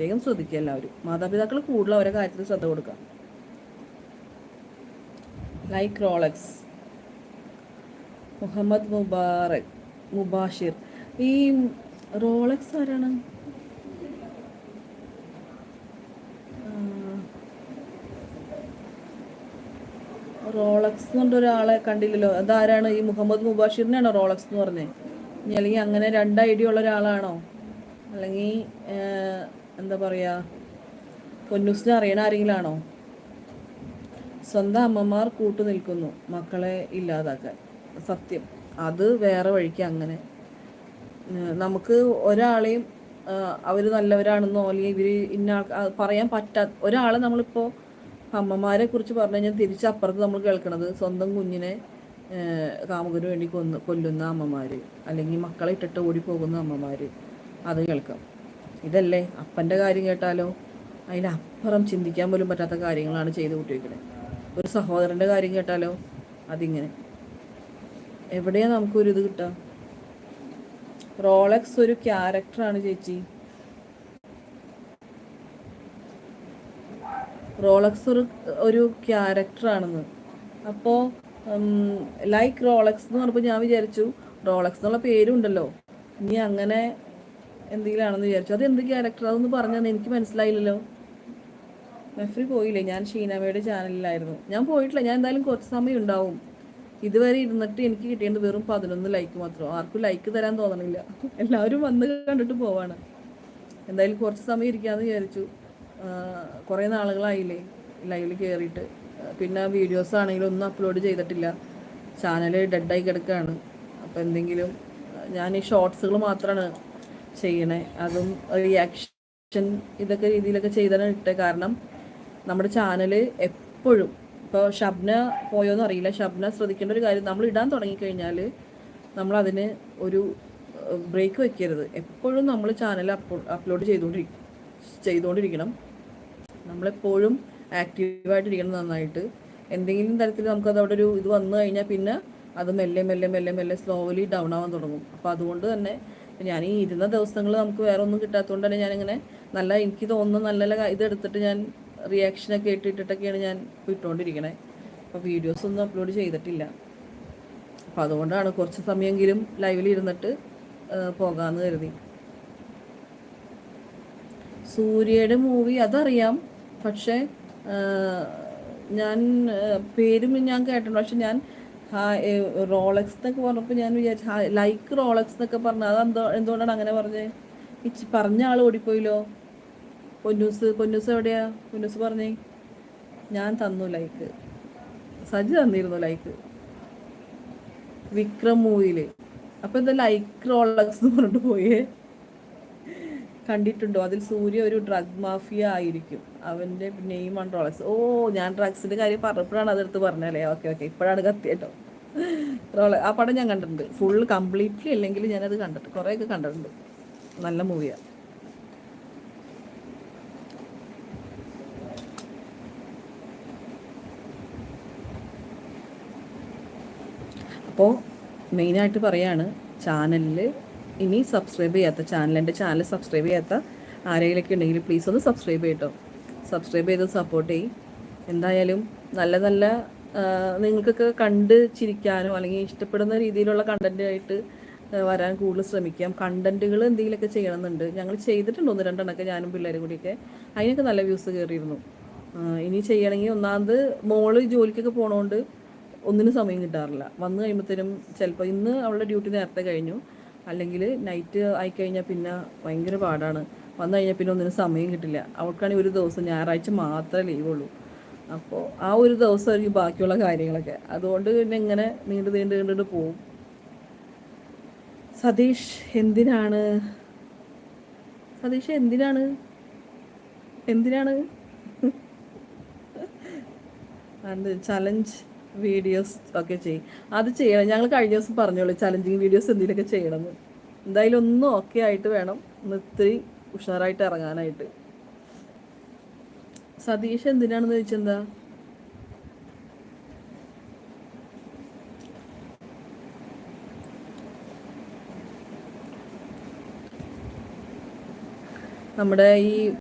പ്രത്യേകം ശ്രദ്ധിക്കുക എല്ലാവരും. മാതാപിതാക്കൾ കൂടുതൽ അവരെ കാര്യത്തിൽ ശ്രദ്ധ കൊടുക്കുക. Like Rolex Muhammad Mubarak Mubashir. ഈ റോളക്സ് ആരാണ്? റോളക്സ് എന്ന് പറഞ്ഞ ഒരാളെ കണ്ടില്ലല്ലോ. അതാരാണ്? ഈ മുഹമ്മദ് മുബാഷിറിനാണോ റോളക്സ് എന്ന് പറഞ്ഞത് അല്ലെങ്കിൽ അങ്ങനെ രണ്ട് ഐഡിയ ഉള്ള ഒരാളാണോ? അല്ലെങ്കിൽ എന്താ പറയുക പൊന്നൂസിനെ അറിയണ ആരെങ്കിലും ആണോ സ്വന്തം അമ്മമാർ കൂട്ടു നിൽക്കുന്നു മക്കളെ ഇല്ലാതാക്കാൻ. സത്യം. അത് വേറെ വഴിക്ക് അങ്ങനെ. നമുക്ക് ഒരാളെയും അവർ നല്ലവരാണെന്നോ അല്ലെങ്കിൽ ഇവർ ഇന്ന പറയാൻ പറ്റാ ഒരാളെ നമ്മളിപ്പോൾ അമ്മമാരെ കുറിച്ച് പറഞ്ഞു കഴിഞ്ഞാൽ തിരിച്ചപ്പുറത്ത് നമ്മൾ കേൾക്കണത് സ്വന്തം കുഞ്ഞിനെ കാമുകന് വേണ്ടി കൊന്ന് കൊല്ലുന്ന അമ്മമാർ അല്ലെങ്കിൽ മക്കളെ ഇട്ടിട്ട് ഓടിപ്പോകുന്ന അമ്മമാർ അത് കേൾക്കാം. ഇതല്ലേ? അപ്പന്റെ കാര്യം കേട്ടാലോ? അതിനപ്പുറം ചിന്തിക്കാൻ പോലും പറ്റാത്ത കാര്യങ്ങളാണ് ചെയ്ത് കൂട്ടിവെക്കണത് ഒരു സഹോദരന്റെ കാര്യം കേട്ടാലോ? അതിങ്ങനെ. എവിടെയാ നമുക്കൊരു ഇത് കിട്ടുക റോളക്സ് ഒരു ക്യാരക്ടറാണ് ചേച്ചി. റോളക്സ് ഒരു ഒരു ക്യാരക്ടറാണെന്ന്. അപ്പോൾ ലൈക്ക് റോളക്സ് എന്ന് പറഞ്ഞപ്പോൾ ഞാൻ വിചാരിച്ചു റോളക്സ് എന്നുള്ള പേരുണ്ടല്ലോ. ഇനി അങ്ങനെ എന്തെങ്കിലും ആണെന്ന് വിചാരിച്ചു. അത് എന്ത് ക്യാരക്ടർ അതൊന്ന് പറഞ്ഞാൽ എനിക്ക് മനസ്സിലായില്ലല്ലോ. മെഫ്രി പോയില്ലേ? ഞാൻ ഷീനാമയുടെ ചാനലിലായിരുന്നു ഞാൻ പോയിട്ടില്ല. ഞാൻ എന്തായാലും കുറച്ച് സമയം ഉണ്ടാവും. ഇതുവരെ ഇരുന്നിട്ട് എനിക്ക് കിട്ടിയത് വെറും പതിനൊന്ന് ലൈക്ക് മാത്രം. ആർക്കും ലൈക്ക് തരാൻ തോന്നണില്ല. എല്ലാവരും വന്ന് കണ്ടിട്ട് പോവാണ്. എന്തായാലും കുറച്ച് സമയം ഇരിക്കാമെന്ന് വിചാരിച്ചു. കുറേ നാളുകളായില്ലേ ലൈവിൽ കയറിയിട്ട് പിന്നെ വീഡിയോസ് ആണെങ്കിലും ഒന്നും അപ്ലോഡ് ചെയ്തിട്ടില്ല. ചാനൽ ഡെഡായി കിടക്കുകയാണ് അപ്പോൾ എന്തെങ്കിലും ഞാൻ ഈ ഷോർട്സുകൾ മാത്രമാണ് ചെയ്യണേ. അതും റിയാക്ഷൻ ഇതൊക്കെ രീതിയിലൊക്കെ ചെയ്താണ് ഇട്ടേ കാരണം നമ്മുടെ ചാനൽ എപ്പോഴും ഇപ്പോൾ ഷബ്ന പോയോന്ന് അറിയില്ല. ഷബ്ന ശ്രദ്ധിക്കേണ്ട ഒരു കാര്യം നമ്മൾ ഇടാൻ തുടങ്ങിക്കഴിഞ്ഞാൽ നമ്മൾ അതിന് ഒരു ബ്രേക്ക് വെക്കരുത്. എപ്പോഴും നമ്മൾ ചാനൽ അപ്ലോഡ് ചെയ്തുകൊണ്ടിരിക്കും ചെയ്തുകൊണ്ടിരിക്കണം നമ്മളെപ്പോഴും ആക്റ്റീവായിട്ടിരിക്കണം നന്നായിട്ട്. എന്തെങ്കിലും തരത്തിൽ നമുക്കത് അവിടെ ഒരു ഇത് വന്നു കഴിഞ്ഞാൽ പിന്നെ അത് മെല്ലെ മെല്ലെ മെല്ലെ മെല്ലെ സ്ലോലി ഡൗൺ ആവാൻ തുടങ്ങും. അപ്പോൾ അതുകൊണ്ട് തന്നെ ഞാൻ ഈ ഇരുന്ന ദിവസങ്ങൾ നമുക്ക് വേറെ ഒന്നും കിട്ടാത്തതുകൊണ്ട് തന്നെ ഞാനിങ്ങനെ നല്ല എനിക്ക് തോന്നുന്ന നല്ല നല്ല ഇതെടുത്തിട്ട് ഞാൻ റിയാക്ഷനൊക്കെ ഇട്ടിട്ടൊക്കെയാണ് ഞാൻ ഇട്ടുകൊണ്ടിരിക്കണേ അപ്പോൾ വീഡിയോസ് ഒന്നും അപ്ലോഡ് ചെയ്തിട്ടില്ല. അപ്പോൾ അതുകൊണ്ടാണ് കുറച്ച് സമയമെങ്കിലും ലൈവിൽ ഇരുന്നിട്ട് പോകാമെന്ന് കരുതി. സൂര്യയുടെ മൂവി അതറിയാം. പക്ഷേ ഞാൻ പേരും ഞാൻ കേട്ടിട്ടുണ്ട്. പക്ഷെ ഞാൻ റോളക്സ് എന്നൊക്കെ പറഞ്ഞപ്പോൾ ഞാൻ വിചാരിച്ചു ലൈക്ക് റോളക്സ് എന്നൊക്കെ പറഞ്ഞു അതെന്തോ എന്തുകൊണ്ടാണ് അങ്ങനെ പറഞ്ഞത് ഇച്ചി പറഞ്ഞ ആൾ ഓടിപ്പോയില്ലോ. പൊന്നൂസ് പൊന്നൂസ് എവിടെയാ? പൊന്നൂസ് പറഞ്ഞേ ഞാൻ തന്നു ലൈക്ക് സജി തന്നിരുന്നു ലൈക്ക് വിക്രം മൂവിയിൽ. അപ്പൊ എന്താ ലൈക്ക് റോളക്സ് എന്ന് പറഞ്ഞിട്ട് പോയേ? കണ്ടിട്ടുണ്ടോ? അതിൽ സൂര്യ ഒരു ഡ്രഗ് മാഫിയ ആയിരിക്കും. അവന്റെ നെയിമാണ് റോളക്സ് ഓ ഞാൻ ഡ്രഗ്സിന്റെ കാര്യം പറഞ്ഞപ്പോഴാണ് അതെടുത്ത് പറഞ്ഞല്ലേ ഓക്കെ ഓക്കെ ഇപ്പോഴാണ് കത്തിയേട്ടോ റോള ആ പടം ഞാൻ കണ്ടിട്ടുണ്ട്. ഫുൾ കംപ്ലീറ്റ്ലി അല്ലെങ്കിൽ ഞാനത് കണ്ടിട്ട് കുറേയൊക്കെ കണ്ടിട്ടുണ്ട്. നല്ല മൂവിയാ അപ്പോൾ മെയിനായിട്ട് പറയാണ് ചാനലിൽ ഇനി സബ്സ്ക്രൈബ് ചെയ്യാത്ത ചാനൽ എന്റെ ചാനൽ സബ്സ്ക്രൈബ് ചെയ്യാത്ത ആരെങ്കിലൊക്കെ ഉണ്ടെങ്കിൽ പ്ലീസ് ഒന്ന് സബ്സ്ക്രൈബ് ചെയ്യട്ടോ സബ്സ്ക്രൈബ് ചെയ്ത് സപ്പോർട്ട് ചെയ്യും. എന്തായാലും നല്ല നല്ല നിങ്ങൾക്കൊക്കെ കണ്ട് ചിരിക്കാനോ അല്ലെങ്കിൽ ഇഷ്ടപ്പെടുന്ന രീതിയിലുള്ള കണ്ടന്റായിട്ട് വരാൻ കൂടുതൽ ശ്രമിക്കാം. കണ്ടന്റുകൾ എന്തെങ്കിലുമൊക്കെ ചെയ്യണമെന്നുണ്ട്. ഞങ്ങൾ ചെയ്തിട്ടുണ്ട് ഒന്ന് രണ്ടെണ്ണമൊക്കെ ഞാനും പിള്ളേരും കൂടിയൊക്കെ. അതിനൊക്കെ നല്ല വ്യൂസ് കയറിയിരുന്നു. ഇനി ചെയ്യണമെങ്കിൽ ഒന്നാമത് മോൾ ജോലിക്കൊക്കെ പോണോണ്ട് ഒന്നിനും സമയം കിട്ടാറില്ല. വന്നു കഴിയുമ്പോഴത്തേനും ചിലപ്പോൾ ഇന്ന് അവളുടെ ഡ്യൂട്ടി നേരത്തെ കഴിഞ്ഞു. അല്ലെങ്കിൽ നൈറ്റ് ആയിക്കഴിഞ്ഞാൽ പിന്നെ ഭയങ്കര പാടാണ്. വന്നു കഴിഞ്ഞാൽ പിന്നെ ഒന്നിനും സമയം കിട്ടില്ല. അവൾക്കാണെങ്കിൽ ഒരു ദിവസം ഞായറാഴ്ച മാത്രമേ ലീവുള്ളൂ അപ്പോൾ ആ ഒരു ദിവസമായിരിക്കും ബാക്കിയുള്ള കാര്യങ്ങളൊക്കെ. അതുകൊണ്ട് പിന്നെ ഇങ്ങനെ നീണ്ടു നീണ്ടു നീണ്ടു പോവും. സതീഷ് എന്തിനാണ്? സതീഷ് എന്തിനാണ്? എന്തിനാണ്? ചലഞ്ച് വീഡിയോസ് ഒക്കെ ചെയ്യും. അത് ചെയ്യണം. ഞങ്ങൾ കഴിഞ്ഞ ദിവസം പറഞ്ഞോളൂ ചലഞ്ചിങ് വീഡിയോസ് എന്തെങ്കിലുമൊക്കെ ചെയ്യണമെന്ന്. എന്തായാലും ഒന്നും ഒക്കെ ആയിട്ട് വേണം. ഇത്തിരി ഉഷാറായിട്ട് ഇറങ്ങാനായിട്ട്. സതീഷ് എന്തിനാണെന്ന് ചോദിച്ചെന്താ? നമ്മുടെ ഈ